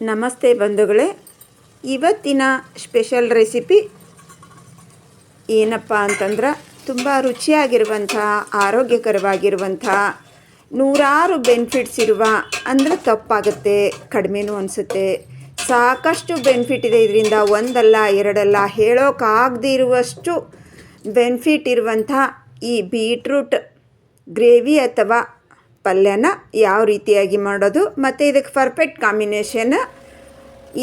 ನಮಸ್ತೆ ಬಂಧುಗಳೇ. ಇವತ್ತಿನ ಸ್ಪೆಷಲ್ ರೆಸಿಪಿ ಏನಪ್ಪ ಅಂತಂದ್ರೆ ತುಂಬ ರುಚಿಯಾಗಿರುವಂಥ ಆರೋಗ್ಯಕರವಾಗಿರುವಂಥ ನೂರಾರು ಬೆನಿಫಿಟ್ಸ್ ಇರುವ, ಅಂದರೆ ತಪ್ಪಾಗುತ್ತೆ, ಕಡಿಮೆನೂ ಅನಿಸುತ್ತೆ. ಸಾಕಷ್ಟು ಬೆನಿಫಿಟ್ ಇದೆ ಇದರಿಂದ ಒಂದಲ್ಲ, ಎರಡಲ್ಲ ಹೇಳೋಕ್ಕಾಗದೇ ಇರುವಷ್ಟು ಬೆನಿಫಿಟ್ ಇರುವಂಥ ಈ ಬೀಟ್ರೂಟ್ ಗ್ರೇವಿ ಅಥವಾ ಪಲ್ಯನ ಯಾವ ರೀತಿಯಾಗಿ ಮಾಡೋದು, ಮತ್ತು ಇದಕ್ಕೆ ಪರ್ಫೆಕ್ಟ್ ಕಾಂಬಿನೇಷನ್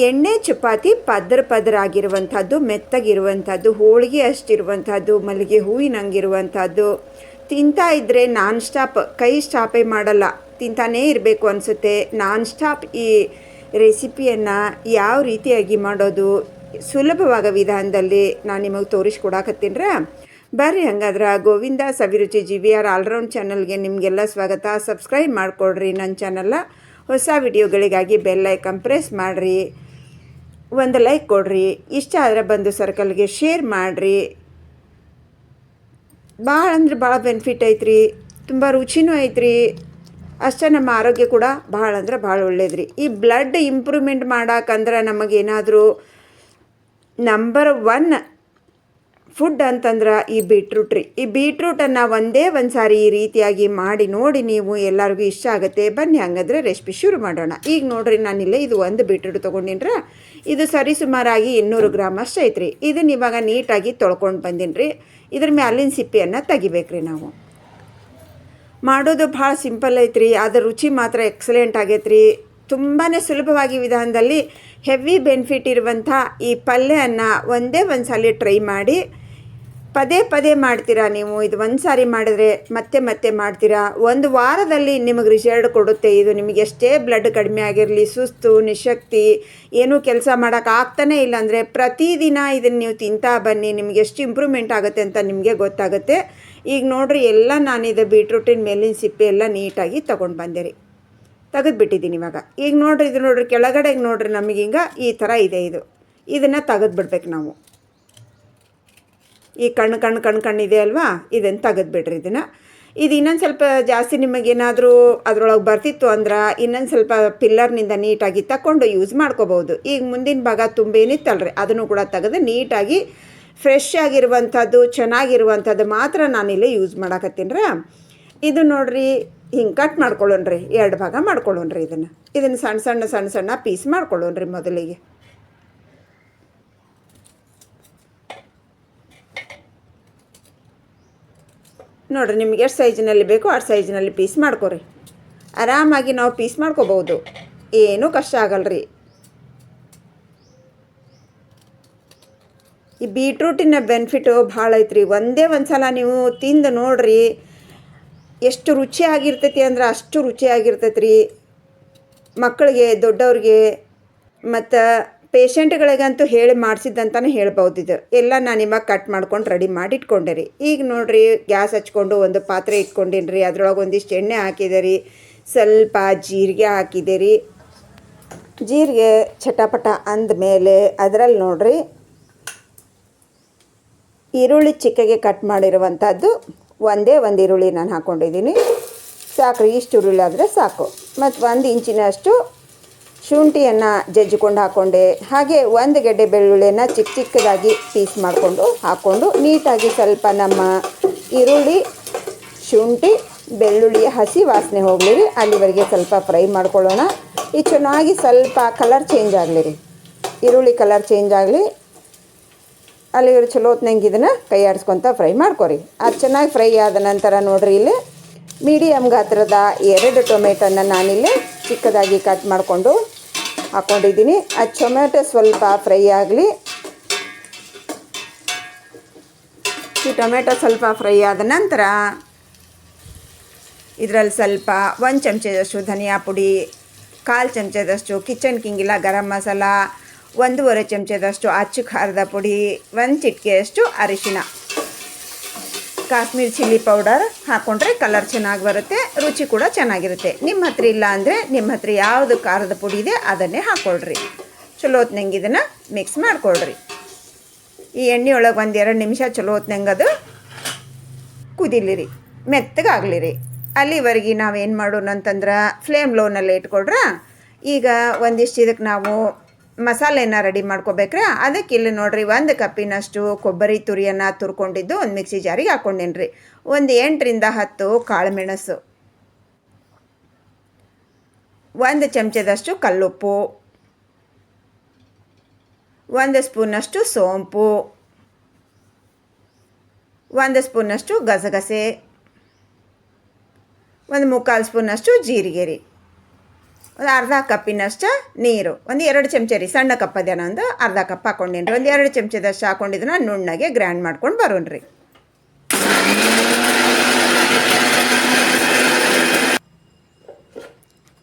ಎಣ್ಣೆ, ಚಪಾತಿ ಪದ್ರ ಪದ್ರ ಆಗಿರುವಂಥದ್ದು, ಮೆತ್ತಗಿರುವಂಥದ್ದು, ಹೋಳಿಗೆ ಅಷ್ಟಿರುವಂಥದ್ದು, ಮಲ್ಲಿಗೆ ಹೂವಿನಂಗಿರುವಂಥದ್ದು ತಿಂತಾ ಇದ್ದರೆ ನಾನ್ ಸ್ಟಾಪ್ ಕೈ ಸ್ಟಾಪೇ ಮಾಡಲ್ಲ, ತಿಂತಾನೇ ಇರಬೇಕು ಅನಿಸುತ್ತೆ. ನಾನ್ ಸ್ಟಾಪ್ ಈ ರೆಸಿಪಿಯನ್ನು ಯಾವ ರೀತಿಯಾಗಿ ಮಾಡೋದು, ಸುಲಭವಾದ ವಿಧಾನದಲ್ಲಿ ನಾನು ನಿಮಗೆ ತೋರಿಸ್ಕೊಡಕತ್ತೀನ್ರ ಬರ್ರಿ ಹಂಗಾದ್ರೆ Govinda Saviruchi G V R all round ಚಾನಲ್ಗೆ ನಿಮಗೆಲ್ಲ ಸ್ವಾಗತ. ಸಬ್ಸ್ಕ್ರೈಬ್ ಮಾಡಿಕೊಡ್ರಿ ನನ್ನ ಚಾನಲ್ನ. ಹೊಸ ವಿಡಿಯೋಗಳಿಗಾಗಿ ಬೆಲ್ ಐಕನ್ ಪ್ರೆಸ್ ಮಾಡಿರಿ. ಒಂದು ಲೈಕ್ ಕೊಡ್ರಿ. ಇಷ್ಟ ಆದರೆ ಬಂದು ಸರ್ಕಲ್ಗೆ ಶೇರ್ ಮಾಡಿರಿ. ಭಾಳ ಅಂದ್ರೆ ಭಾಳ ಬೆನಿಫಿಟ್ ಐತ್ರಿ. ತುಂಬ ರುಚಿನೂ ಐತ್ರಿ. ಅಷ್ಟೇ ನಮ್ಮ ಆರೋಗ್ಯ ಕೂಡ ಭಾಳ ಅಂದ್ರೆ ಭಾಳ ಒಳ್ಳೇದ್ರಿ. ಈ ಬ್ಲಡ್ ಇಂಪ್ರೂವ್ಮೆಂಟ್ ಮಾಡೋಕ್ಕಂದ್ರೆ ನಮಗೇನಾದರೂ ನಂಬರ್ ಒನ್ ಫುಡ್ ಅಂತಂದ್ರೆ ಈ ಬೀಟ್ರೂಟ್ ರೀ. ಈ ಬೀಟ್ರೂಟನ್ನು ಒಂದೇ ಒಂದು ಸಾರಿ ಈ ರೀತಿಯಾಗಿ ಮಾಡಿ ನೋಡಿ ನೀವು ಎಲ್ಲರಿಗೂ ಇಷ್ಟ ಆಗುತ್ತೆ. ಬನ್ನಿ ಹಂಗಂದ್ರೆ ರೆಸಿಪಿ ಶುರು ಮಾಡೋಣ. ಈಗ ನೋಡ್ರಿ ನಾನಿಲ್ಲೇ ಇದು ಒಂದು ಬೀಟ್ರೂಟ್ ತೊಗೊಂಡಿನ್ರ. ಇದು ಸರಿ ಸುಮಾರಾಗಿ ಇನ್ನೂರು ಗ್ರಾಮ್ ಅಷ್ಟು ಐತ್ರಿ. ಇದನ್ನ ಇವಾಗ ನೀಟಾಗಿ ತೊಳ್ಕೊಂಡು ಬಂದೀನಿ ರೀ ಇದ್ರ ಮ್ಯಾಲಿನ ಸಿಪ್ಪೆಯನ್ನು ತೆಗಿಬೇಕ್ರಿ ನಾವು. ಮಾಡೋದು ಭಾಳ ಸಿಂಪಲ್ ಐತ್ರಿ. ಅದರ ರುಚಿ ಮಾತ್ರ ಎಕ್ಸಲೆಂಟ್ ರೀ ತುಂಬಾ ಸುಲಭವಾಗಿ ವಿಧಾನದಲ್ಲಿ ಹೆವಿ ಬೆನಿಫಿಟ್ ಇರುವಂಥ ಈ ಪಲ್ಯವನ್ನು ಒಂದೇ ಒಂದು ಸಲ ಟ್ರೈ ಮಾಡಿ ಪದೇ ಪದೇ ಮಾಡ್ತೀರಾ ನೀವು? ಇದು ಒಂದು ಸಾರಿ ಮಾಡಿದ್ರೆ ಮತ್ತೆ ಮತ್ತೆ ಮಾಡ್ತೀರಾ? ಒಂದು ವಾರದಲ್ಲಿ ನಿಮಗೆ ರಿಸಲ್ಟ್ ಕೊಡುತ್ತೆ. ಇದು ನಿಮಗೆ ಎಷ್ಟೇ ಬ್ಲಡ್ ಕಡಿಮೆ ಆಗಿರಲಿ, ಸುಸ್ತು, ನಿಶಕ್ತಿ, ಏನೂ ಕೆಲಸ ಮಾಡೋಕೆ ಆಗ್ತಾನೇ ಇಲ್ಲ ಅಂದರೆ ಪ್ರತಿದಿನ ಇದನ್ನು ನೀವು ತಿಂತಾ ಬನ್ನಿ. ನಿಮಗೆ ಎಷ್ಟು ಇಂಪ್ರೂವ್ಮೆಂಟ್ ಆಗುತ್ತೆ ಅಂತ ನಿಮಗೆ ಗೊತ್ತಾಗುತ್ತೆ. ಈಗ ನೋಡ್ರಿ, ಎಲ್ಲ ನಾನಿದು ಬೀಟ್ರೂಟಿನ ಮೇಲಿನ ಸಿಪ್ಪೆ ಎಲ್ಲ ನೀಟಾಗಿ ತೊಗೊಂಡು ಬಂದೆ ರೀ. ತೆಗೆದುಬಿಟ್ಟಿದ್ದೀನಿ ಇವಾಗ. ಈಗ ನೋಡ್ರಿ, ಇದು ನೋಡ್ರಿ ಕೆಳಗಡೆಗೆ ನೋಡ್ರಿ ನಮಗೀಗ ಈ ಥರ ಇದೆ ಇದು. ಇದನ್ನು ತೆಗೆದುಬಿಡ್ಬೇಕು ನಾವು. ಈ ಕಣ್ಣು ಕಣ್ಣು ಕಣ್ಣು ಕಣ್ಣಿದೆ ಅಲ್ವಾ? ಇದನ್ನು ತೆಗೆದುಬಿಡ್ರಿ ಇದನ್ನು. ಇದು ಇನ್ನೊಂದು ಸ್ವಲ್ಪ ಜಾಸ್ತಿ ನಿಮಗೇನಾದರೂ ಅದರೊಳಗೆ ಬರ್ತಿತ್ತು ಅಂದ್ರೆ ಇನ್ನೊಂದು ಸ್ವಲ್ಪ ಪಿಲ್ಲರ್ನಿಂದ ನೀಟಾಗಿ ತಗೊಂಡು ಯೂಸ್ ಮಾಡ್ಕೋಬೋದು ಈಗ ಮುಂದಿನ ಭಾಗ ತುಂಬೇನಿತ್ತಲ್ರಿ ಅದನ್ನು ಕೂಡ ತೆಗೆದು ನೀಟಾಗಿ ಫ್ರೆಶ್ ಆಗಿರುವಂಥದ್ದು, ಚೆನ್ನಾಗಿರುವಂಥದ್ದು ಮಾತ್ರ ನಾನಿಲ್ಲಿ ಯೂಸ್ ಮಾಡಕತ್ತೀನ್ರಾ ಇದು ನೋಡ್ರಿ, ಹಿಂಗೆ ಕಟ್ ಮಾಡ್ಕೊಳ್ಳೋಣ್ರಿ. ಎರಡು ಭಾಗ ಮಾಡ್ಕೊಳ್ಳೋಣ್ರಿ ಇದನ್ನು. ಇದನ್ನು ಸಣ್ಣ ಸಣ್ಣ ಸಣ್ಣ ಸಣ್ಣ ಪೀಸ್ ಮಾಡ್ಕೊಳ್ಳೋಣ್ರಿ ಮೊದಲಿಗೆ. ನೋಡಿರಿ, ನಿಮ್ಗೆ ಎಷ್ಟು ಸೈಜಿನಲ್ಲಿ ಬೇಕೋ ಅಷ್ಟು ಸೈಜಿನಲ್ಲಿ ಪೀಸ್ ಮಾಡ್ಕೊರಿ. ಆರಾಮಾಗಿ ನಾವು ಪೀಸ್ ಮಾಡ್ಕೋಬೋದು ಏನೂ ಕಷ್ಟ ಆಗಲ್ರಿ. ಈ ಬೀಟ್ರೂಟಿನ ಬೆನಿಫಿಟು ಭಾಳ ಐತ್ರಿ. ಒಂದೇ ಒಂದು ಸಲ ನೀವು ತಿಂದು ನೋಡ್ರಿ, ಎಷ್ಟು ರುಚಿಯಾಗಿರ್ತೈತಿ ಅಂದ್ರೆ ಅಷ್ಟು ರುಚಿಯಾಗಿರ್ತೈತಿ ರೀ ಮಕ್ಕಳಿಗೆ, ದೊಡ್ಡವ್ರಿಗೆ, ಮತ್ತು ಪೇಷಂಟ್ಗಳಿಗಂತೂ ಹೇಳಿ ಮಾಡಿಸಿದ್ದಂತಲೇ ಹೇಳ್ಬೋದು ಇದು. ಎಲ್ಲ ನಾನು ನಿಮಗೆ ಕಟ್ ಮಾಡ್ಕೊಂಡು ರೆಡಿ ಮಾಡಿ ಇಟ್ಕೊಂಡೆ ರೀ. ಈಗ ನೋಡಿರಿ, ಗ್ಯಾಸ್ ಹಚ್ಕೊಂಡು ಒಂದು ಪಾತ್ರೆ ಇಟ್ಕೊಂಡಿನ್ರಿ ರೀ. ಅದ್ರೊಳಗೆ ಒಂದಿಷ್ಟು ಎಣ್ಣೆ ಹಾಕಿದೆ ರೀ. ಸ್ವಲ್ಪ ಜೀರಿಗೆ ಹಾಕಿದೆ ರೀ. ಜೀರಿಗೆ ಚಟಪಟ ಅಂದಮೇಲೆ ಅದರಲ್ಲಿ ನೋಡ್ರಿ, ಈರುಳ್ಳಿ ಚಿಕ್ಕಗೆ ಕಟ್ ಮಾಡಿರುವಂಥದ್ದು ಒಂದೇ ಒಂದು ಈರುಳ್ಳಿ ನಾನು ಹಾಕ್ಕೊಂಡಿದ್ದೀನಿ ಸಾಕು ಇಷ್ಟು ಈರುಳ್ಳಿ ಆದರೆ ಸಾಕು. ಮತ್ತು ಒಂದು ಇಂಚಿನಷ್ಟು ಶುಂಠಿಯನ್ನು ಜಜ್ಜಿಕೊಂಡು ಹಾಕ್ಕೊಂಡೆ ಹಾಗೆ ಒಂದು ಗೆಡ್ಡೆ ಬೆಳ್ಳುಳ್ಳಿಯನ್ನು ಚಿಕ್ಕ ಚಿಕ್ಕದಾಗಿ ಪೀಸ್ ಮಾಡಿಕೊಂಡು ಹಾಕ್ಕೊಂಡು ನೀಟಾಗಿ ಸ್ವಲ್ಪ ನಮ್ಮ ಈರುಳ್ಳಿ, ಶುಂಠಿ, ಬೆಳ್ಳುಳ್ಳಿಯ ಹಸಿ ವಾಸನೆ ಹೋಗಲಿ ರೀ ಅಲ್ಲಿವರೆಗೆ ಸ್ವಲ್ಪ ಫ್ರೈ ಮಾಡ್ಕೊಳ್ಳೋಣ. ಈ ಚೆನ್ನಾಗಿ ಸ್ವಲ್ಪ ಕಲರ್ ಚೇಂಜ್ ಆಗಲಿ ರೀ ಈರುಳ್ಳಿ ಕಲರ್ ಚೇಂಜ್ ಆಗಲಿ. ಅಲ್ಲಿವರೆಗೆ ಚಲೋ ಹೊತ್ನಂಗೆ ಇದನ್ನು ಕೈ ಆಡಿಸ್ಕೊತ ಫ್ರೈ ಮಾಡ್ಕೊರಿ. ಅದು ಚೆನ್ನಾಗಿ ಫ್ರೈ ಆದ ನಂತರ ನೋಡಿರಿ ಇಲ್ಲಿ ಮೀಡಿಯಮ್ ಗಾತ್ರದ ಎರಡು ಟೊಮೆಟೊನ ನಾನಿಲ್ಲಿ ಚಿಕ್ಕದಾಗಿ ಕಟ್ ಮಾಡಿಕೊಂಡು ಹಾಕ್ಕೊಂಡಿದ್ದೀನಿ ಆ ಟೊಮೆಟೊ ಸ್ವಲ್ಪ ಫ್ರೈ ಆಗಲಿ. ಈ ಟೊಮೆಟೊ ಸ್ವಲ್ಪ ಫ್ರೈ ಆದ ನಂತರ ಇದರಲ್ಲಿ ಸ್ವಲ್ಪ ಒಂದು ಚಮಚದಷ್ಟು ಧನಿಯಾ ಪುಡಿ, ಕಾಲು ಚಮಚದಷ್ಟು ಕಿಚನ್ ಕಿಂಗಿಲ್ಲ ಗರಂ ಮಸಾಲ, ಒಂದೂವರೆ ಚಮಚದಷ್ಟು ಅಚ್ಚು ಖಾರದ ಪುಡಿ, ಒಂದು ಚಿಟಿಕೆಯಷ್ಟು ಅರಿಶಿಣ. ಕಾಶ್ಮೀರ್ ಚಿಲ್ಲಿ ಪೌಡರ್ ಹಾಕ್ಕೊಂಡ್ರೆ ಕಲರ್ ಚೆನ್ನಾಗಿ ಬರುತ್ತೆ, ರುಚಿ ಕೂಡ ಚೆನ್ನಾಗಿರುತ್ತೆ. ನಿಮ್ಮ ಹತ್ರ ಇಲ್ಲ ಅಂದರೆ ನಿಮ್ಮ ಹತ್ರ ಯಾವುದು ಖಾರದ ಪುಡಿ ಇದೆ ಅದನ್ನೇ ಹಾಕ್ಕೊಳ್ರಿ ಚಲೋ ಹೊತ್ನಂಗೆ ಇದನ್ನು ಮಿಕ್ಸ್ ಮಾಡಿಕೊಳ್ರಿ. ಈ ಎಣ್ಣೆ ಒಳಗೆ ಒಂದು ಎರಡು ನಿಮಿಷ ಚಲೋ ಹೊತ್ನಂಗೆ ಅದು ಕುದಿಲಿರಿ, ಮೆತ್ತಗಾಗಲಿರಿ. ಅಲ್ಲಿವರೆಗೆ ಏನು ಮಾಡೋಣ ಅಂತಂದ್ರೆ ಫ್ಲೇಮ್ ಲೋನಲ್ಲಿ ಇಟ್ಕೊಳ್ರ. ಈಗ ಒಂದಿಷ್ಟು ಇದಕ್ಕೆ ನಾವು ಮಸಾಲೆನ ರೆಡಿ ಮಾಡ್ಕೋಬೇಕ್ರೆ, ಅದಕ್ಕೆ ಇಲ್ಲಿ ನೋಡ್ರಿ ಒಂದು ಕಪ್ಪಿನಷ್ಟು ಕೊಬ್ಬರಿ ತುರಿಯನ್ನು ತುರ್ಕೊಂಡಿದ್ದು ಒಂದು ಮಿಕ್ಸಿ ಜಾರಿಗೆ ಹಾಕ್ಕೊಂಡೇನಿ ರೀ ಒಂದು ಎಂಟರಿಂದ ಹತ್ತು ಕಾಳುಮೆಣಸು. ಒಂದು ಚಮಚದಷ್ಟು ಕಲ್ಲುಪ್ಪು. ಒಂದು ಸ್ಪೂನಷ್ಟು ಸೋಂಪು. ಒಂದು ಸ್ಪೂನಷ್ಟು ಗಸಗಸೆ. ಒಂದು ಮುಕ್ಕಾಲು ಸ್ಪೂನಷ್ಟು ಜೀರಿಗೆ ರೀ ಒಂದು ಅರ್ಧ ಕಪ್ಪಿನಷ್ಟು ನೀರು, ಒಂದು ಎರಡು ಚಮಚ ರೀ ಸಣ್ಣ ಕಪ್ ಅದೇನೋ ಒಂದು ಅರ್ಧ ಕಪ್ ಹಾಕೊಂಡಿನ್ರಿ. ಒಂದು ಎರಡು ಚಮಚದಷ್ಟು ಹಾಕೊಂಡಿದ್ದನ್ನ ನುಣ್ಣಗೆ ಗ್ರ್ಯಾಂಡ್ ಮಾಡ್ಕೊಂಡು ಬರೋಣ್ರಿ.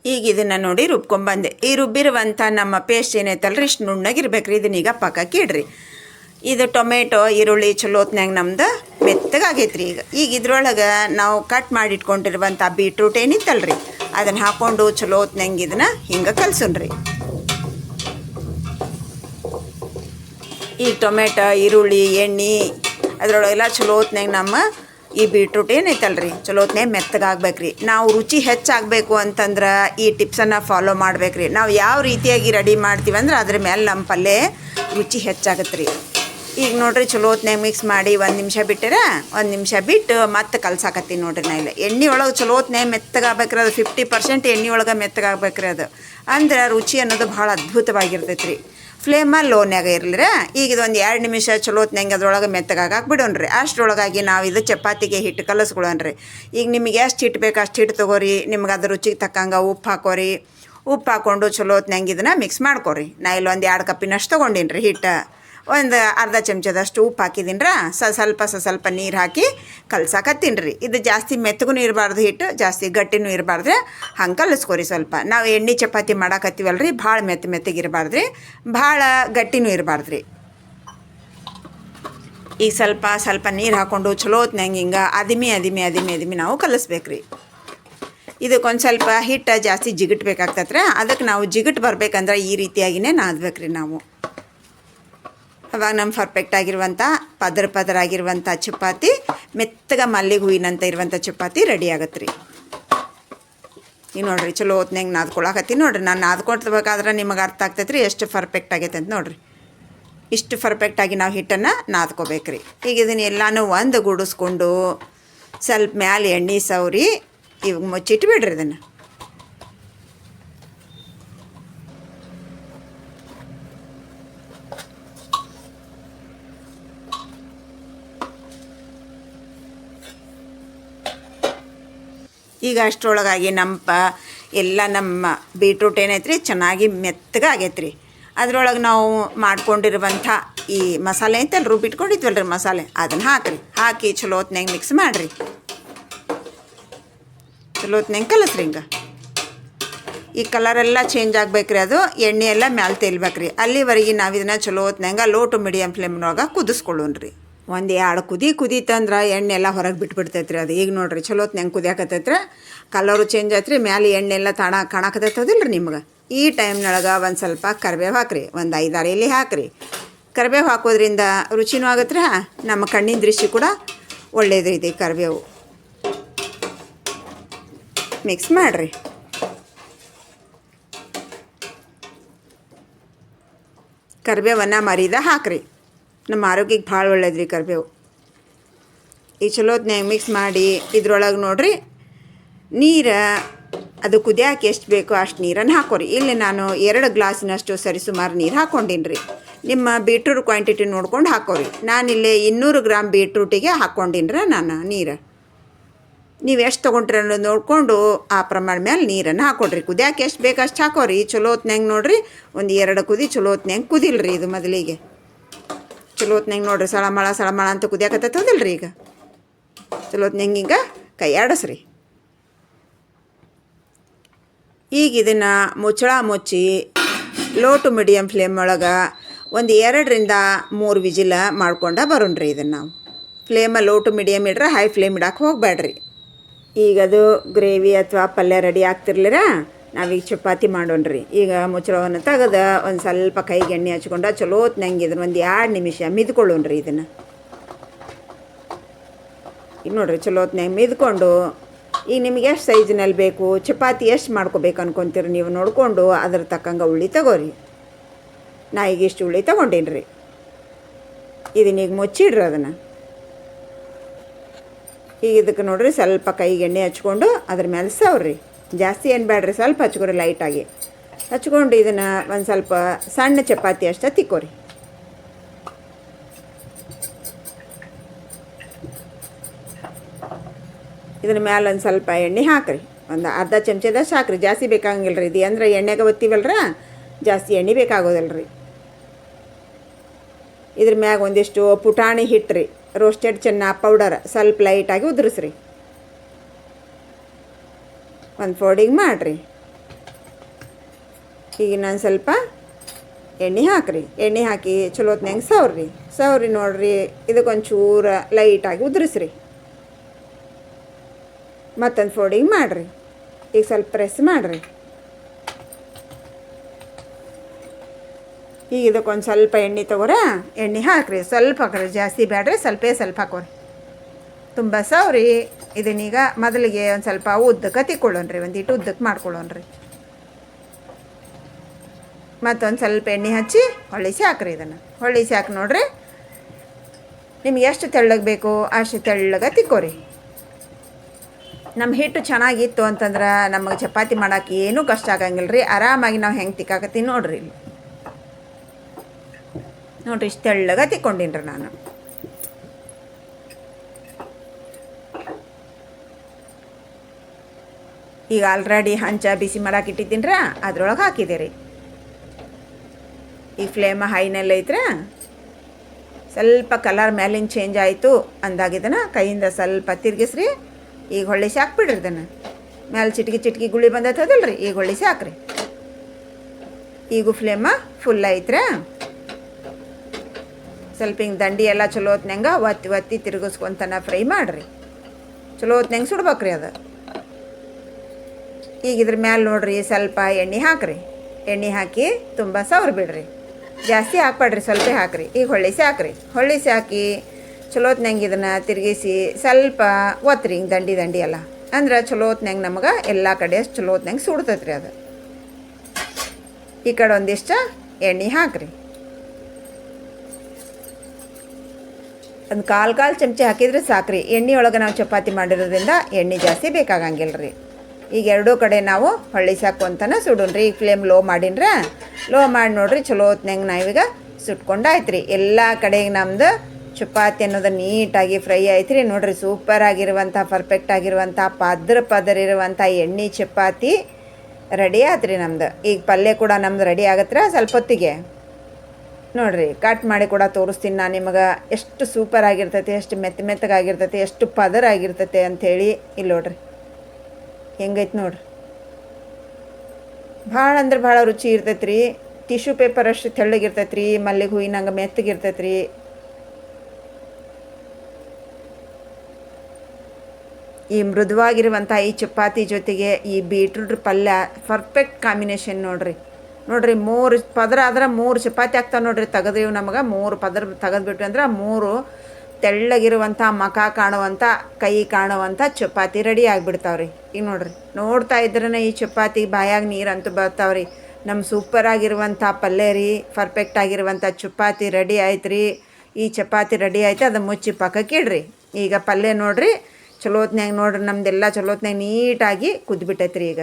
ಈಗ ಇದನ್ನು ನೋಡಿ ರುಬ್ಕೊಂಬಂದೆ. ಈ ರುಬ್ಬಿರುವಂಥ ನಮ್ಮ ಪೇಸ್ಟ್ ಏನೈತಲ್ರಿ ಇಷ್ಟು ನುಣ್ಣಗಿರ್ಬೇಕು ರೀ ಇದನ್ನೀಗ ಪಕ್ಕಕ್ಕೆ ಇಡ್ರಿ. ಇದು ಟೊಮೆಟೊ, ಈರುಳ್ಳಿ ಚಲೋ ಹೊತ್ನಾಗ ನಮ್ದು ಮೆತ್ತಗಾಗೈತ್ರಿ ಈಗ. ಈಗ ಇದ್ರೊಳಗೆ ನಾವು ಕಟ್ ಮಾಡಿ ಇಟ್ಕೊಂಡಿರುವಂಥ ಬೀಟ್ರೂಟ್ ಏನಿತ್ತಲ್ರಿ? ಅದನ್ನು ಹಾಕ್ಕೊಂಡು ಚಲೋ ಹೊತ್ನಂಗೆ ಇದನ್ನ ಹಿಂಗೆ ಕಲ್ಸುನ್ರಿ. ಈ ಟೊಮೆಟೊ, ಈರುಳ್ಳಿ, ಎಣ್ಣೆ, ಅದ್ರೊಳಗೆಲ್ಲ ಚಲೋ ಹೊತ್ನ್ಯಾಗ ನಮ್ಮ ಈ ಬೀಟ್ರೂಟ್ ಏನೈತಲ್ರಿ? ಚಲೋ ಹೊತ್ನ್ಯಾಗ ಮೆತ್ತಗಾಗ್ಬೇಕ್ರಿ ನಾವು ರುಚಿ ಹೆಚ್ಚಾಗಬೇಕು ಅಂತಂದ್ರೆ ಈ ಟಿಪ್ಸನ್ನು ಫಾಲೋ ಮಾಡ್ಬೇಕು ರೀ ನಾವು ಯಾವ ರೀತಿಯಾಗಿ ರೆಡಿ ಮಾಡ್ತೀವಿ ಅಂದ್ರೆ ಅದ್ರ ಮೇಲೆ ನಮ್ಮ ಪಲ್ಯ ರುಚಿ ಹೆಚ್ಚಾಗತ್ತೆ ರೀ ಈಗ ನೋಡ್ರಿ ಚಲೋ ಹೊತ್ನಾಗ ಮಿಕ್ಸ್ ಮಾಡಿ ಒಂದು ನಿಮಿಷ ಬಿಟ್ಟರೆ, ಒಂದು ನಿಮಿಷ ಬಿಟ್ಟು ಮತ್ತೆ ಕಲ್ಸಾಕತ್ತೀನಿ ನೋಡ್ರಿ ನಾ ಇಲ್ಲ. ಎಣ್ಣೆ ಒಳಗೆ ಚಲೋ ಹೊತ್ನಾಗ ಮೆತ್ತಗಾಗ್ಬೇಕ್ರಿ ಅದು ಫಿಫ್ಟಿ ಪರ್ಸೆಂಟ್ ಎಣ್ಣೆ ಒಳಗೆ ಮೆತ್ತಗಾಗ್ಬೇಕ್ರಿ ಅದು. ಅಂದ್ರೆ ರುಚಿ ಅನ್ನೋದು ಭಾಳ ಅದ್ಭುತವಾಗಿರ್ತೈತೆ ರೀ ಫ್ಲೇಮ ಲೋನ್ಯಾಗ ಇರ್ಲಿರ, ಈಗ ಇದೊಂದು ಎರಡು ನಿಮಿಷ ಚಲೋ ಹೊತ್ನಾಗ ಅದ್ರೊಳಗೆ ಮೆತ್ತಗಾಗಕ್ಕೆ ರೀ ಅಷ್ಟರೊಳಗಾಗಿ ನಾವು ಇದು ಚಪಾತಿಗೆ ಹಿಟ್ಟು ಕಲಸ್ಕೊಳ್ಳೋಣ್ರಿ ಈಗ ನಿಮಗೆ ಎಷ್ಟು ಹಿಟ್ಟು ಬೇಕು ಅಷ್ಟು ಹಿಟ್ಟು ತೊಗೋರಿ, ನಿಮ್ಗೆ ಅದ್ರ ರುಚಿಗೆ ತಕ್ಕಂಗೆ ಉಪ್ಪು ಹಾಕೋರಿ. ಉಪ್ಪು ಹಾಕ್ಕೊಂಡು ಚಲೋ ಹೊತ್ನಾಗ ಇದನ್ನು ಮಿಕ್ಸ್ ಮಾಡ್ಕೊರಿ. ನಾ ಇಲ್ಲೊಂದು ಎರಡು ಕಪ್ಪಿನಷ್ಟು ತೊಗೊಂಡೀನಿ ಹಿಟ್ಟು. ಒಂದು ಅರ್ಧ ಚಮಚದಷ್ಟು ಉಪ್ಪು ಹಾಕಿದೀನಿ ರ ಸ ಸ್ವಲ್ಪ ಸ ಸ್ವಲ್ಪ ನೀರು ಹಾಕಿ ಕಲ್ಸಾಕತ್ತೀನಿ ರೀ ಇದು ಜಾಸ್ತಿ ಮೆತ್ತಗೂ ಇರಬಾರ್ದು, ಹಿಟ್ಟು ಜಾಸ್ತಿ ಗಟ್ಟಿನೂ ಇರಬಾರ್ದು. ಹಂಗೆ ಕಲಿಸ್ಕೊರಿ ಸ್ವಲ್ಪ. ನಾವು ಎಣ್ಣೆ ಚಪಾತಿ ಮಾಡಾಕತ್ತೀವಲ್ಲ ರೀ ಭಾಳ ಮೆತ್ತ ಮೆತ್ತಗಿರಬಾರ್ದ್ರಿ ಭಾಳ ಗಟ್ಟಿನೂ ಇರಬಾರ್ದು ರೀ ಈಗ ಸ್ವಲ್ಪ ಸ್ವಲ್ಪ ನೀರು ಹಾಕ್ಕೊಂಡು ಚಲೋ ಹೊತ್ನಂಗೆ ಹಿಂಗೆ ಅದಿಮಿ ಅದಿಮಿ ಅದಿಮಿ ಅದಿಮಿ ನಾವು ಕಲಿಸ್ಬೇಕು ರೀ ಇದಕ್ಕೊಂದು ಸ್ವಲ್ಪ ಹಿಟ್ಟು ಜಾಸ್ತಿ ಜಿಗಿಟ್ ಬೇಕಾಗ್ತತ್ರೆ. ಅದಕ್ಕೆ ನಾವು ಜಿಗಿಟ್ ಬರಬೇಕಂದ್ರೆ ಈ ರೀತಿಯಾಗಿಯೇ ನಾದ್ಬೇಕ್ರಿ ನಾವು. ಅವಾಗ ನಮ್ಮ ಪರ್ಫೆಕ್ಟ್ ಆಗಿರುವಂಥ ಪದರ ಪದರ ಆಗಿರುವಂಥ ಚಪಾತಿ, ಮೆತ್ತಗ ಮಲ್ಲಿಗೆ ಹೂವಿನಂತ ಇರುವಂಥ ಚಪಾತಿ ರೆಡಿ ಆಗತ್ತೆ ರೀ ಈಗ ನೋಡ್ರಿ ಚಲೋ ಹೊತ್ನ್ಯಾಗ ನಾದ್ಕೊಳಕತ್ತಿ. ನೋಡ್ರಿ ನಾನು ನಾದ್ಕೊಳ್ತಬೇಕಾದ್ರೆ ನಿಮಗೆ ಅರ್ಥ ಆಗ್ತೈತೆ ರೀ ಎಷ್ಟು ಪರ್ಫೆಕ್ಟ್ ಆಗೈತೆ ಅಂತ ನೋಡ್ರಿ. ಇಷ್ಟು ಪರ್ಫೆಕ್ಟಾಗಿ ನಾವು ಹಿಟ್ಟನ್ನು ನಾದ್ಕೋಬೇಕ್ರಿ. ಈಗ ಇದನ್ನ ಎಲ್ಲನೂ ಒಂದು ಗುಡಿಸ್ಕೊಂಡು ಸ್ವಲ್ಪ ಮ್ಯಾಲೆ ಎಣ್ಣೆ ಸವರಿ ಇವಾಗ ಮುಚ್ಚಿಟ್ಬಿಡ್ರಿ ಇದನ್ನು. ಈಗ ಅಷ್ಟರೊಳಗಾಗಿ ನಮ್ಮ ಎಲ್ಲ ನಮ್ಮ ಬೀಟ್ರೂಟ್ ಏನೈತ್ರಿ? ಚೆನ್ನಾಗಿ ಮೆತ್ತಗೆ ಆಗೈತೆ ರೀ ಅದ್ರೊಳಗೆ ನಾವು ಮಾಡ್ಕೊಂಡಿರುವಂಥ ಈ ಮಸಾಲೆ ಐತಲ್ಲ ರುಬ್ಬಿಟ್ಕೊಂಡಿದ್ವಲ್ಲ ರೀ ಮಸಾಲೆ. ಅದನ್ನು ಹಾಕಿರಿ. ಹಾಕಿ ಚಲೋ ಹೊತ್ನಾಗ ಮಿಕ್ಸ್ ಮಾಡಿರಿ. ಚಲೋ ಹೊತ್ನಾಗ ಕಲಸ್ರಿ ಹಿಂಗೆ. ಈ ಕಲರೆಲ್ಲ ಚೇಂಜ್ ಆಗ್ಬೇಕ್ರಿ ಅದು. ಎಣ್ಣೆ ಎಲ್ಲ ಮ್ಯಾಲೆ ತೇಲ್ಬೇಕ್ರಿ. ಅಲ್ಲಿವರೆಗೆ ನಾವು ಇದನ್ನ ಚಲೋ ಹೊತ್ನಾಗ ಲೋ ಟು ಮೀಡಿಯಮ್ ಫ್ಲೇಮ್ನೊಳಗೆ ಕುದಿಸ್ಕೊಳ್ಳೋಣ್ರಿ. ಒಂದು ಎರಡು ಕುದಿ ಕುದೀತಂದ್ರೆ ಎಣ್ಣೆ ಎಲ್ಲ ಹೊರಗೆ ಬಿಟ್ಬಿಡ್ತೈತ್ರಿ ಅದು. ಈಗ ನೋಡ್ರಿ ಚಲೋ ನಂಗೆ ಕುದಿಯಾಕತ್ತೈತ್ರಿ? ಕಲರು ಚೇಂಜ್ ಆಯ್ತು ರೀ ಮ್ಯಾಲೆ ಎಣ್ಣೆ ಎಲ್ಲ ತಾಣ ಕಾಣಕತ್ತೈತದಿಲ್ಲ ರೀ ನಿಮ್ಗೆ. ಈ ಟೈಮ್ನೊಳಗೆ ಒಂದು ಸ್ವಲ್ಪ ಕರಿಬೇವು ಹಾಕ್ರಿ, ಒಂದು ಐದಾರು ಎಲೆ ಹಾಕ್ರಿ. ಕರಿಬೇವು ಹಾಕೋದ್ರಿಂದ ರುಚಿನೂ ಆಗತ್ತೆ ನಮ್ಮ ಕಣ್ಣಿನ ದೃಷ್ಟಿ ಕೂಡ ಒಳ್ಳೆಯದು ಇದೆ ಕರಿಬೇವು. ಮಿಕ್ಸ್ ಮಾಡಿರಿ. ಕರಿಬೇವನ್ನು ಮರಿದ ಹಾಕ್ರಿ. ನಮ್ಮ ಆರೋಗ್ಯಕ್ಕೆ ಭಾಳ ಒಳ್ಳೇದ್ರಿ ಕರಿಬೇವು ಈ ಚಲೋತ್ನ್ಯಾಗ ಮಿಕ್ಸ್ ಮಾಡಿ ಇದ್ರೊಳಗೆ ನೋಡಿರಿ, ನೀರು ಅದು ಕುದಿಯಾಕೆ ಎಷ್ಟು ಬೇಕೋ ಅಷ್ಟು ನೀರನ್ನು ಹಾಕೋರಿ. ಇಲ್ಲಿ ನಾನು ಎರಡು ಗ್ಲಾಸಿನಷ್ಟು ಸರಿಸುಮಾರು ನೀರು ಹಾಕ್ಕೊಂಡೀನಿ ರೀ ನಿಮ್ಮ ಬೀಟ್ರೂಟ್ ಕ್ವಾಂಟಿಟಿ ನೋಡ್ಕೊಂಡು ಹಾಕೋರಿ. ನಾನಿಲ್ಲಿ ಇನ್ನೂರು ಗ್ರಾಮ್ ಬೀಟ್ರೂಟಿಗೆ ಹಾಕ್ಕೊಂಡಿನ್ರ ರೀ ನಾನು ನೀರು. ನೀವು ಎಷ್ಟು ತೊಗೊಂಡ್ರಿ ಅನ್ನೋದು ನೋಡಿಕೊಂಡು ಆ ಪ್ರಮಾಣ ಮೇಲೆ ನೀರನ್ನು ಹಾಕೊಡ್ರಿ. ಕುದಿಯಾಕೆ ಎಷ್ಟು ಬೇಕು ಅಷ್ಟು ಹಾಕೋರಿ. ಚಲೋ ಹೊತ್ನ್ಯಾಗ ನೋಡಿರಿ, ಒಂದು ಎರಡು ಕುದಿ ಚಲೋ ಹೊತ್ನ್ಯಾಗ ಕುದಿಲ್ರಿ ಇದು ಮೊದಲಿಗೆ. ಚಲೋ ಹೊತ್ನ್ಯಾಗ ನೋಡ್ರಿ, ಸಳಮಳ ಸಳಮಳ ಅಂತ ಕುದಿಯಾಕತ್ತದಲ್ಲ ರೀ ಈಗ? ಚಲೋ ಹಿಂಗೆ ಕೈ ಆಡಸ್ರಿ. ಈಗ ಇದನ್ನು ಮುಚ್ಚಳ ಮುಚ್ಚಿ ಲೋ ಟು ಮೀಡಿಯಮ್ ಫ್ಲೇಮ್ ಒಳಗೆ ಒಂದು ಎರಡರಿಂದ ಮೂರು ವಿಜಿಲ ಮಾಡ್ಕೊಂಡ ಬರೋಣ್ರಿ ಇದನ್ನು ನಾವು. ಫ್ಲೇಮ ಲೋ ಟು ಮೀಡಿಯಮ್ ಇಡ್ರೆ ಹೈ ಫ್ಲೇಮ್ ಇಡಕ್ಕೆ ಹೋಗಬೇಡ್ರಿ ಈಗ ಅದು ಗ್ರೇವಿ ಅಥವಾ ಪಲ್ಯ ರೆಡಿ ಆಗ್ತಿರ್ಲಿರ? ನಾವೀಗ ಚಪಾತಿ ಮಾಡೋಣ್ರಿ. ಈಗ ಮುಚ್ಚಳವನ್ನು ತೆಗೆದು ಒಂದು ಸ್ವಲ್ಪ ಕೈಗೆ ಎಣ್ಣೆ ಹಚ್ಕೊಂಡು ಚಲೋ ಹೊತ್ನಂಗೆ ಇದನ್ನು ಒಂದು ಎರಡು ನಿಮಿಷ ಮಿದ್ಕೊಳ್ಳೋಣ್ರಿ ಇದನ್ನು. ಈಗ ನೋಡ್ರಿ ಚಲೋ ಹೊತ್ನ್ಯಾಗ ಮಿದ್ಕೊಂಡು ಈಗ ನಿಮಗೆ ಎಷ್ಟು ಸೈಜ್ನಲ್ಲಿ ಬೇಕು, ಚಪಾತಿ ಎಷ್ಟು ಮಾಡ್ಕೋಬೇಕು ಅನ್ಕೊಂತೀರಿ ನೀವು ನೋಡಿಕೊಂಡು ಅದ್ರ ತಕ್ಕಂಗೆ ಉಳ್ಳಿ ತಗೋರಿ. ನಾ ಈಗ ಇಷ್ಟು ಉಳ್ಳಿ ರೀ ಇದನ್ನ ಈಗ ಮುಚ್ಚಿಡ್ರಿ ಅದನ್ನು. ಈಗ ಇದಕ್ಕೆ ನೋಡ್ರಿ ಸ್ವಲ್ಪ ಕೈಗೆ ಎಣ್ಣೆ ಹಚ್ಕೊಂಡು ಅದ್ರ ಮೇಲೆ ಸವ್ರಿ. ಜಾಸ್ತಿ ಏನು ಬೇಡ್ರಿ ಸ್ವಲ್ಪ ಹಚ್ಕೊರಿ ಲೈಟಾಗಿ ಹಚ್ಕೊಂಡು ಇದನ್ನು ಒಂದು ಸ್ವಲ್ಪ ಸಣ್ಣ ಚಪಾತಿ ಅಷ್ಟೇ ತಿಕ್ಕೋರಿ. ಇದನ್ನ ಮ್ಯಾಲ ಒಂದು ಸ್ವಲ್ಪ ಎಣ್ಣೆ ಹಾಕ್ರಿ. ಒಂದು ಅರ್ಧ ಚಮಚದಷ್ಟು ಹಾಕ್ರಿ. ಜಾಸ್ತಿ ಬೇಕಾಗಂಗಿಲ್ಲ ರೀ ಇದು ಅಂದ್ರೆ ಎಣ್ಣೆಗೆ ಒತ್ತೀವಲ್ರ? ಜಾಸ್ತಿ ಎಣ್ಣೆ ಬೇಕಾಗೋದಿಲ್ಲ ರೀ ಇದ್ರ ಮ್ಯಾಗ ಒಂದಿಷ್ಟು ಪುಟಾಣಿ ಹಿಟ್ಟು ರೀ ರೋಸ್ಟೆಡ್ ಚೆನ್ನ ಪೌಡರ್ ಸ್ವಲ್ಪ ಲೈಟಾಗಿ ಉದುರಿಸ್ರಿ. ಒಂದು ಫೋಲ್ಡಿಂಗ್ ಮಾಡಿರಿ. ಈಗ ನಾನು ಸ್ವಲ್ಪ ಎಣ್ಣೆ ಹಾಕ್ರಿ. ಎಣ್ಣೆ ಹಾಕಿ ಚಲೋ ಹೊತ್ನ್ಯಾಗ ಸವ್ರಿ. ಸವ್ರಿ ನೋಡ್ರಿ, ಇದಕ್ಕೊಂಚೂರು ಲೈಟಾಗಿ ಉದುರಿಸ್ರಿ. ಮತ್ತೊಂದು ಫೋಲ್ಡಿಂಗ್ ಮಾಡಿರಿ. ಈಗ ಸ್ವಲ್ಪ ಪ್ರೆಸ್ ಮಾಡಿರಿ. ಈಗ ಇದಕ್ಕೊಂದು ಸ್ವಲ್ಪ ಎಣ್ಣೆ ತಗೋರ, ಎಣ್ಣೆ ಹಾಕ್ರಿ. ಸ್ವಲ್ಪ ಹಾಕ್ರಿ. ಜಾಸ್ತಿ ಬೇಡ್ರಿ ಸ್ವಲ್ಪೇ ಸ್ವಲ್ಪ ಹಾಕೋರಿ. ತುಂಬ ಸವ್ರಿ. ಇದನ್ನೀಗ ಮೊದಲಿಗೆ ಒಂದು ಸ್ವಲ್ಪ ಉದ್ದಕ್ಕೆ ತಿಕ್ಕೊಳ್ಳೋಣ್ರಿ ಒಂದಿಟ್ಟು ಉದ್ದಕ್ಕೆ ಮಾಡ್ಕೊಳ್ಳೋಣ್ರಿ. ಮತ್ತೊಂದು ಸ್ವಲ್ಪ ಎಣ್ಣೆ ಹಚ್ಚಿ ಹೊಳಿಸಿ ಹಾಕ್ರಿ ಇದನ್ನು. ಹೊಳಿಸಿ ಹಾಕಿ ನೋಡ್ರಿ. ನಿಮ್ಗೆ ಎಷ್ಟು ತೆಳ್ಳಗೆ ಬೇಕು ಅಷ್ಟು ತೆಳ್ಳಗೆ ತಿಕ್ಕೋರಿ. ನಮ್ಮ ಹಿಟ್ಟು ಚೆನ್ನಾಗಿತ್ತು ಅಂತಂದ್ರೆ ನಮಗೆ ಚಪಾತಿ ಮಾಡೋಕೆ ಏನೂ ಕಷ್ಟ ಆಗಂಗಿಲ್ಲ ರೀ ಆರಾಮಾಗಿ ನಾವು ಹೆಂಗೆ ತಿಕ್ಕಾಕತ್ತೀನಿ ನೋಡ್ರಿ ನೋಡ್ರಿ, ಇಷ್ಟು ತೆಳ್ಳಗೆ ತಿಕ್ಕೊಂಡಿನ್ರಿ ನಾನು. ಈಗ ಆಲ್ರೆಡಿ ಹಂಚ ಬಿಸಿ ಮಾಡಕ್ಕೆ ಇಟ್ಟಿದ್ದೀನಿ ರೀ ಅದ್ರೊಳಗೆ ಹಾಕಿದೆ ಈ ಫ್ಲೇಮ್ ಹೈನಲ್ಲಿ ಐತ್ರಾ ಸ್ವಲ್ಪ ಕಲರ್ ಮೇಲಿನ ಚೇಂಜ್ ಆಯಿತು ಅಂದಾಗಿದ್ದನ ಕೈಯಿಂದ ಸ್ವಲ್ಪ ತಿರುಗಿಸ್ರಿ. ಈಗ ಹೊಳ್ಳಿಸಿ ಹಾಕ್ಬಿಡ್ರಿ ಇದನ್ನು. ಮೇಲೆ ಚಿಟಕಿ ಚಿಟಕಿ ಗುಳಿ ಬಂದೈತದಲ್ಲ ರೀ ಈಗ ಹೊಳ್ಳಿಸಿ ಹಾಕ್ರಿ ಈಗೂ ಫ್ಲೇಮ ಫುಲ್ ಐತ್ರಾ. ಸ್ವಲ್ಪ ಹಿಂಗೆ ದಂಡಿ ಎಲ್ಲ ಚಲೋ ಹೊತ್ನಂಗೆ ಒತ್ತಿ ಒತ್ತಿ ತಿರುಗಿಸ್ಕೊಂತನ ಫ್ರೈ ಮಾಡಿರಿ. ಚಲೋ ಹೊತ್ನಂಗೆ ಸುಡ್ಬೇಕ್ರಿ ಅದು. ಈಗ ಇದ್ರ ಮ್ಯಾಲೆ ನೋಡ್ರಿ ಸ್ವಲ್ಪ ಎಣ್ಣೆ ಹಾಕ್ರಿ. ಎಣ್ಣೆ ಹಾಕಿ ತುಂಬ ಸವ್ರು ಬಿಡ್ರಿ. ಜಾಸ್ತಿ ಹಾಕ್ಬೇಡ್ರಿ, ಸ್ವಲ್ಪ ಹಾಕ್ರಿ. ಈಗ ಹೊಳ್ಳಿಸಿ ಹಾಕ್ರಿ. ಹೊಳ್ಳಿಸಿ ಹಾಕಿ ಚಲೋತ್ನಂಗೆ ಇದನ್ನು ತಿರುಗಿಸಿ ಸ್ವಲ್ಪ ಒತ್ರಿ, ಹಿಂಗೆ ದಂಡಿ ದಂಡಿ ಎಲ್ಲ. ಅಂದ್ರೆ ಚಲೋತ್ನಂಗೆ ನಮಗೆ ಎಲ್ಲ ಕಡೆ ಚಲೋತ್ನಂಗೆ ಸುಡ್ತೈತೆ ರೀ ಅದು. ಈ ಕಡೆ ಒಂದಿಷ್ಟು ಎಣ್ಣೆ ಹಾಕ್ರಿ. ಒಂದು ಕಾಲು ಕಾಲು ಚಮಚ ಹಾಕಿದ್ರೆ ಸಾಕ್ರಿ. ಎಣ್ಣೆ ಒಳಗೆ ನಾವು ಚಪಾತಿ ಮಾಡಿರೋದ್ರಿಂದ ಎಣ್ಣೆ ಜಾಸ್ತಿ ಬೇಕಾಗಂಗಿಲ್ಲ ರೀ ಈಗ ಎರಡೂ ಕಡೆ ನಾವು ಹೊಳ್ಳಿಸಿ ಹಾಕೊಂತನ ಸುಡೋಣ ಈಗ ಫ್ಲೇಮ್ ಲೋ ಮಾಡಿನ್ರ ಲೋ ಮಾಡಿ ನೋಡ್ರಿ ಚಲೋ ಹೊತ್ನ್ಯಾಗ ನಾವೀಗ ಸುಟ್ಕೊಂಡಾಯ್ತು ರೀ ಎಲ್ಲ ಕಡೆಗೆ ನಮ್ದು ಚಪಾತಿ ಅನ್ನೋದು ನೀಟಾಗಿ ಫ್ರೈ ಆಯ್ತು ರೀ ನೋಡ್ರಿ ಸೂಪರ್ ಆಗಿರುವಂಥ ಪರ್ಫೆಕ್ಟ್ ಆಗಿರುವಂಥ ಪದ್ರ ಪದರ ಇರುವಂಥ ಎಣ್ಣೆ ಚಪಾತಿ ರೆಡಿ ಆಯ್ತು ರೀ ನಮ್ದು. ಈಗ ಪಲ್ಯ ಕೂಡ ನಮ್ದು ರೆಡಿ ಆಗತ್ರ ಸ್ವಲ್ಪ ಹೊತ್ತಿಗೆ? ನೋಡ್ರಿ ಕಟ್ ಮಾಡಿ ಕೂಡ ತೋರಿಸ್ತೀನಿ ನಾನು ನಿಮಗೆ. ಎಷ್ಟು ಸೂಪರ್ ಆಗಿರ್ತೈತಿ, ಎಷ್ಟು ಮೆತ್ತ ಮೆತ್ತಗಾಗಿರ್ತೈತಿ, ಎಷ್ಟು ಪದರ ಆಗಿರ್ತೈತೆ ಅಂಥೇಳಿ ಇಲ್ಲಿ ನೋಡ್ರಿ. ಹೆಂಗೈತೆ ನೋಡ್ರಿ. ಭಾಳ ಅಂದ್ರೆ ಭಾಳ ರುಚಿ ಇರ್ತೈತೆ ರೀ ಟಿಶ್ಯೂ ಪೇಪರ್ ಅಷ್ಟು ತೆಳ್ಳಗಿರ್ತೈತೆ ರೀ ಮಲ್ಲಿಗೆ ಹೂವಿನಂಗೆ ಮೆತ್ತಗಿರ್ತೈತೆ ರೀ ಈ ಮೃದುವಾಗಿರುವಂಥ ಈ ಚಪಾತಿ ಜೊತೆಗೆ ಈ ಬೀಟ್ರೂಟ್ ಪಲ್ಯ ಪರ್ಫೆಕ್ಟ್ ಕಾಂಬಿನೇಷನ್ ನೋಡ್ರಿ. ನೋಡ್ರಿ ಮೂರು ಪದರ ಆದ್ರೆ ಮೂರು ಚಪಾತಿ ಆಗ್ತಾವೆ ನೋಡ್ರಿ ತೆಗೆದ್ರಿ ನಮಗೆ, ಮೂರು ಪದರ ತೆಗೆದ್ಬಿಟ್ವಿ ಅಂದ್ರೆ ಮೂರು ತೆಳ್ಳಗಿರುವಂಥ ಮಖ ಕಾಣುವಂಥ ಕೈ ಕಾಣುವಂಥ ಚಪಾತಿ ರೆಡಿ ಆಗಿಬಿಡ್ತಾವ್ರಿ. ಈಗ ನೋಡ್ರಿ, ನೋಡ್ತಾ ಇದ್ರೇ ಈ ಚಪಾತಿ ಬಾಯಾಗ ನೀರಂತೂ ಬರ್ತಾವ್ರಿ. ನಮ್ಮ ಸೂಪರ್ ಆಗಿರುವಂಥ ಪಲ್ಯ ರೀ ಪರ್ಫೆಕ್ಟ್ ಆಗಿರುವಂಥ ಚಪಾತಿ ರೆಡಿ ಆಯ್ತು ರೀ ಈ ಚಪಾತಿ ರೆಡಿ ಆಯ್ತು, ಅದು ಮುಚ್ಚಿ ಪಕ್ಕಕ್ಕೆ ಇಡ್ರಿ. ಈಗ ಪಲ್ಯ ನೋಡ್ರಿ, ಚಲೋತ್ನ್ಯಾಗ ನೋಡ್ರಿ, ನಮ್ದೆಲ್ಲ ಚಲೋತ್ನ್ಯಾಗ ನೀಟಾಗಿ ಕುದ್ದುಬಿಟ್ಟೈತ್ರಿ ಈಗ.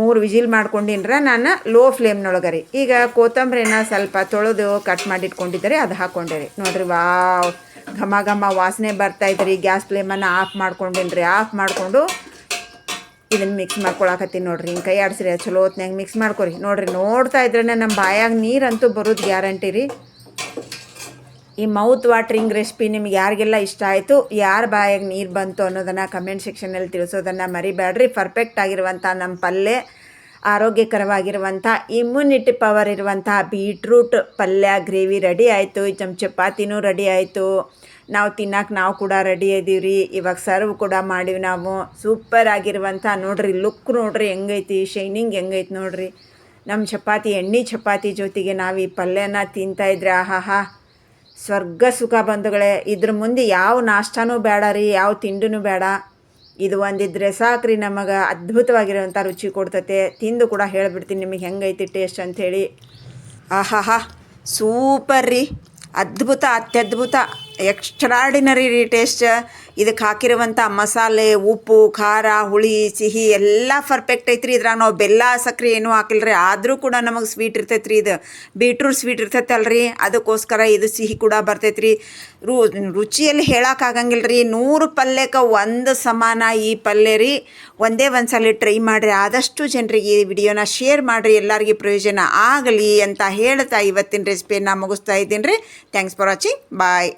ಮೂರು ವಿಜಿಲ್ ಮಾಡ್ಕೊಂಡಿನ್ರ. ನಾನು ಲೋ ಫ್ಲೇಮ್ನೊಳಗೆ ರೀ. ಈಗ ಕೊತ್ತಂಬರಿನ ಸ್ವಲ್ಪ ತೊಳೆದು ಕಟ್ ಮಾಡಿ ಇಟ್ಕೊಂಡಿದ್ದರೆ ಅದು ಹಾಕ್ಕೊಂಡೆ ರೀ. ನೋಡ್ರಿ, ವಾವ್. ಘಮ ಘಮ ವಾಸನೆ ಬರ್ತಾಯಿದ್ರಿ ಗ್ಯಾಸ್ ಫ್ಲೇಮನ್ನು ಆಫ್ ಮಾಡ್ಕೊಂಡಿನ್ರಿ. ಆಫ್ ಮಾಡಿಕೊಂಡು ಇದನ್ನು ಮಿಕ್ಸ್ ಮಾಡ್ಕೊಳಕತ್ತೀನಿ ನೋಡ್ರಿ. ಹಿಂಗೆ ಕೈ ಆಡಿಸ್ರಿ, ಚಲೋ ಹೊತ್ನಾಗ ಮಿಕ್ಸ್ ಮಾಡ್ಕೊರಿ. ನೋಡ್ರಿ, ನೋಡ್ತಾ ಇದ್ರೇ ನಮ್ಮ ಬಾಯಾಗ ನೀರಂತೂ ಬರೋದು ಗ್ಯಾರಂಟಿ ರೀ. ಈ ಮೌತ್ ವಾಟ್ರಿಂಗ್ ರೆಸಿಪಿ ನಿಮ್ಗೆ ಯಾರಿಗೆಲ್ಲ ಇಷ್ಟ ಆಯಿತು, ಯಾರ ಬಾಯಾಗಿ ನೀರು ಬಂತು ಅನ್ನೋದನ್ನು ಕಮೆಂಟ್ ಸೆಕ್ಷನಲ್ಲಿ ತಿಳಿಸೋದನ್ನು ಮರಿಬೇಡ್ರಿ. ಪರ್ಫೆಕ್ಟ್ ಆಗಿರುವಂಥ ನಮ್ಮ ಪಲ್ಯ ಆರೋಗ್ಯಕರವಾಗಿರುವಂಥ ಇಮ್ಯುನಿಟಿ ಪವರ್ ಇರುವಂಥ ಬೀಟ್ರೂಟ್ ಪಲ್ಯ ಗ್ರೇವಿ ರೆಡಿ ಆಯಿತು. ಚಮ್ ಚಪಾತಿನೂ ರೆಡಿ ಆಯಿತು. ನಾವು ತಿನ್ನಕ್ಕೆ ನಾವು ಕೂಡ ರೆಡಿ ಇದೀವಿ ರೀ ಇವಾಗ ಸರ್ವ್ ಕೂಡ ಮಾಡೀವಿ ನಾವು. ಸೂಪರ್ ಆಗಿರುವಂಥ ನೋಡ್ರಿ ಲುಕ್ ನೋಡ್ರಿ ಹೆಂಗೈತಿ ಶೈನಿಂಗ್ ಹೆಂಗೈತಿ ನೋಡ್ರಿ. ನಮ್ಮ ಚಪಾತಿ, ಎಣ್ಣೆ ಚಪಾತಿ ಜೊತೆಗೆ ನಾವು ಈ ಪಲ್ಯನ ತಿಂತಾಯಿದ್ರೆ ಆಹಾಹಾ. ಸ್ವರ್ಗ ಸುಖ ಬಂಧುಗಳೇ, ಇದ್ರ ಮುಂದೆ ಯಾವ ನಾಷ್ಟನೂ ಬೇಡ ರೀ, ಯಾವ ತಿಂಡಿನೂ ಬೇಡ. ಇದು ಒಂದಿದ್ರೆ ಸಾಕ್ರಿ ನಮಗೆ ಅದ್ಭುತವಾಗಿರುವಂಥ ರುಚಿ ಕೊಡ್ತತೆ. ತಿಂದು ಕೂಡ ಹೇಳಿಬಿಡ್ತೀನಿ ನಿಮಗೆ ಹೆಂಗೈತಿ ಟೇಸ್ಟ್ ಅಂಥೇಳಿ. ಆಹಾಹಾ ಸೂಪರ್ ರೀ. ಅದ್ಭುತ, ಅತ್ಯದ್ಭುತ. ಎಕ್ಸ್ಟ್ರಾಡಿನರಿ ರೀ ಟೇಸ್ಟ್ ಇದಕ್ಕೆ ಹಾಕಿರುವಂಥ ಮಸಾಲೆ, ಉಪ್ಪು, ಖಾರ, ಹುಳಿ, ಸಿಹಿ ಎಲ್ಲ ಪರ್ಫೆಕ್ಟ್ ಐತ್ರಿ. ಇದ್ರಾಗ ನಾವು ಬೆಲ್ಲ ಸಕ್ಕರೆ ಏನೂ ರೀ ಆದರೂ ಕೂಡ ನಮಗೆ ಸ್ವೀಟ್ ಇರ್ತೈತೆ ರೀ ಇದು. ಬೀಟ್ರೂಟ್ ಸ್ವೀಟ್ ಇರ್ತೈತೆ ಅಲ್ರಿ ಅದಕ್ಕೋಸ್ಕರ ಇದು ಸಿಹಿ ಕೂಡ ಬರ್ತೈತೆ ರೀ ರು ರುಚಿಯಲ್ಲಿ ಹೇಳೋಕ್ಕಾಗಂಗಿಲ್ಲ ರೀ ನೂರು ಪಲ್ಯಕ್ಕೆ ಒಂದು ಸಮಾನ ಈ ಪಲ್ಯ ರೀ. ಒಂದೇ ಒಂದು ಸಲ ಟ್ರೈ ಮಾಡಿರಿ. ಆದಷ್ಟು ಜನರಿಗೆ ಈ ವಿಡಿಯೋನ ಶೇರ್ ಮಾಡಿರಿ. ಎಲ್ಲರಿಗೆ ಪ್ರಯೋಜನ ಆಗಲಿ ಅಂತ ಹೇಳ್ತಾ ಇವತ್ತಿನ ರೆಸಿಪಿಯನ್ನು ಮುಗಿಸ್ತಾ ಇದ್ದೀನಿ ರೀ. Thanks for watching bye